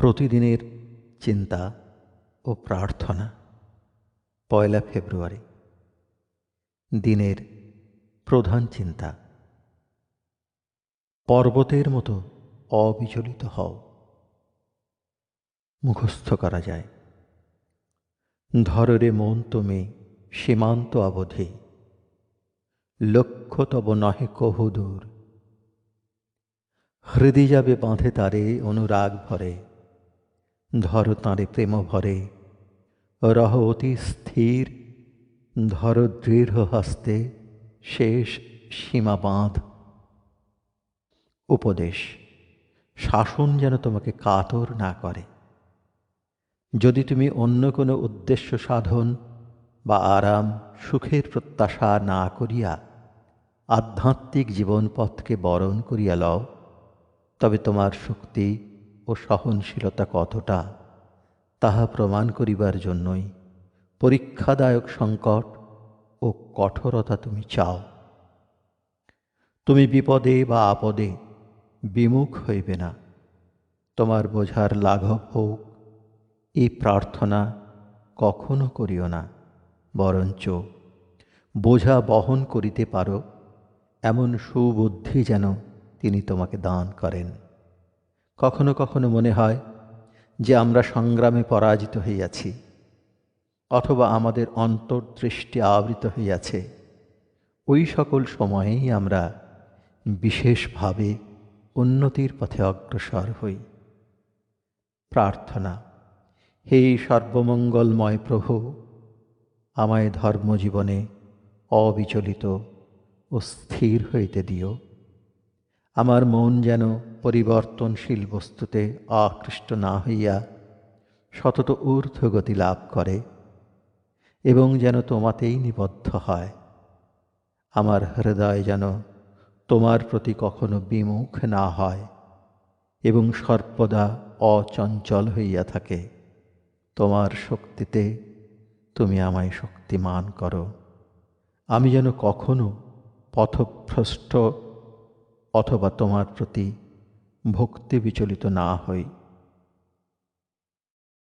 প্রতিদিনের চিন্তা ও প্রার্থনা। পয়লা ফেব্রুয়ারি, দিনের প্রধান চিন্তা। পর্বতের মতো অবিচলিত হও। মুখস্থ করা যায়। ধররে মন তুমি সীমান্ত অবধি। লক্ষ্য তব নহে কহুদূর হৃদি যাবে বাঁধে তারে অনুরাগ ভরে। ধর তাঁরে প্রেম ভরে। রহ অতি স্থির, ধর দৃঢ় হস্তে, শেষ সীমা বাঁধ উপদেশ, শাসন যেন তোমাকে কাতর না করে। যদি তুমি অন্য কোনো উদ্দেশ্য সাধন বা আরাম, সুখের প্রত্যাশা না করিয়া আধ্যাত্মিক জীবনপথকে বরণ করিয়া লও, তবে তোমার শক্তি ও সহনশীলতা কতটা, তাহা প্রমাণ করিবার জন্যই পরীক্ষাদায়ক সংকট ও কঠোরতা তুমি চাও। তুমি বিপদে বা আপদে বিমুখ হইবে না। তোমার বোঝার লাঘব হোক, এই প্রার্থনা কখনো করিও না। বরঞ্চ বোঝা বহন করিতে পারো, এমন সুবুদ্ধি যেন তিনি তোমাকে দান করেন। কখনো কখনো মনে হয় যে আমরা সংগ্রামে পরাজিত হইয়াছি, অথবা আমাদের অন্তর্দৃষ্টি আবৃত হইয়াছে। ওই সকল সময়েই আমরা বিশেষভাবে উন্নতির পথে অগ্রসর হই। প্রার্থনা, হে সর্বমঙ্গলময় প্রভু, আমায় ধর্মজীবনে অবিচলিত ও স্থির হইতে দিও। আমার মন যেন পরিবর্তনশীল বস্তুতে আকৃষ্ট না হইয়া সতত ঊর্ধ্বগতি লাভ করে এবং যেন তোমাতেই নিবদ্ধ হয়। আমার হৃদয় যেন তোমার প্রতি কখনো বিমুখ না হয় এবং সর্বদা অচঞ্চল হইয়া থাকে। তোমার শক্তিতে তুমি আমায় শক্তিমান করো। আমি যেন কখনো পথভ্রষ্ট অথবা তোমার প্রতি ভক্তি বিচলিত না হই।